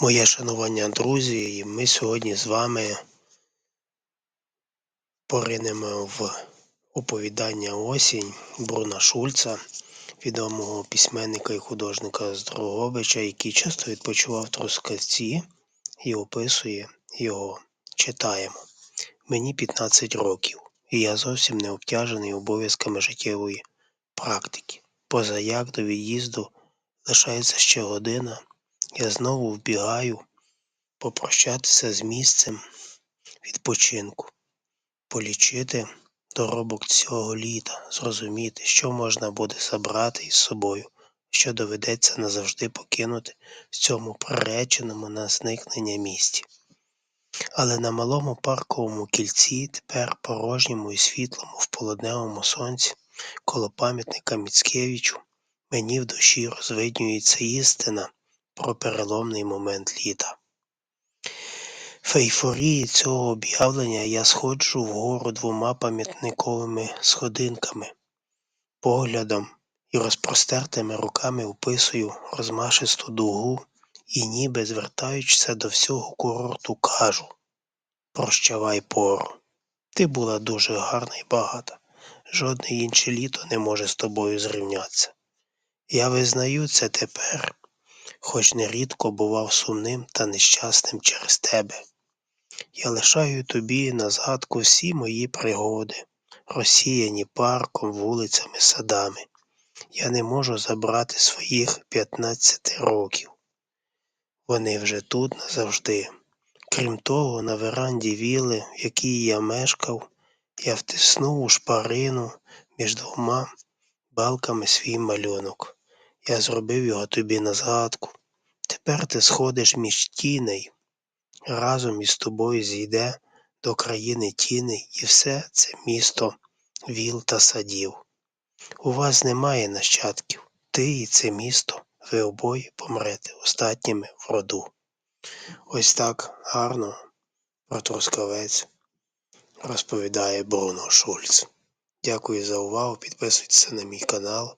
Моє шанування, друзі, і ми сьогодні з вами поринемо в оповідання Осінь Бруна Шульца, відомого письменника і художника з Дрогобича, який часто відпочивав Трускавці і описує його. Читаємо. Мені 15 років, і я зовсім не обтяжений обов'язками життєвої практики. Поза як до від'їзду лишається ще година, я знову вбігаю попрощатися з місцем відпочинку, полічити доробок цього літа, зрозуміти, що можна буде забрати із собою, що доведеться назавжди покинути в цьому приреченому на зникнення місті. Але на малому парковому кільці, тепер порожньому і світлому в полудневому сонці, коло пам'ятника Міцкевичу, мені в душі розвиднюється істина про переломний момент літа. В ейфорії цього об'явлення я сходжу вгору двома пам'ятниковими сходинками, поглядом і розпростертими руками вписую розмашисту дугу і, ніби звертаючися до всього курорту, кажу Прощавай пору. Ти була дуже гарна і багата. Жодне інше літо не може з тобою зрівнятися. Я визнаю це тепер, хоч нерідко бував сумним та нещасним через тебе. Я лишаю тобі на згадку всі мої пригоди, розсіяні парком, вулицями, садами. Я не можу забрати своїх 15 років. Вони вже тут назавжди. Крім того, на веранді віли, в якій я мешкав, я втиснув у шпарину між двома балками свій малюнок. Я зробив його тобі на згадку. Тепер ти сходиш між тіней, разом із тобою зійде до країни тіней і все це місто віл та садів. У вас немає нащадків, ти і це місто, ви обоє помрете остатніми в роду. Ось так гарно про Трускавець розповідає Бруно Шульц. Дякую за увагу. Підписуйтесь на мій канал.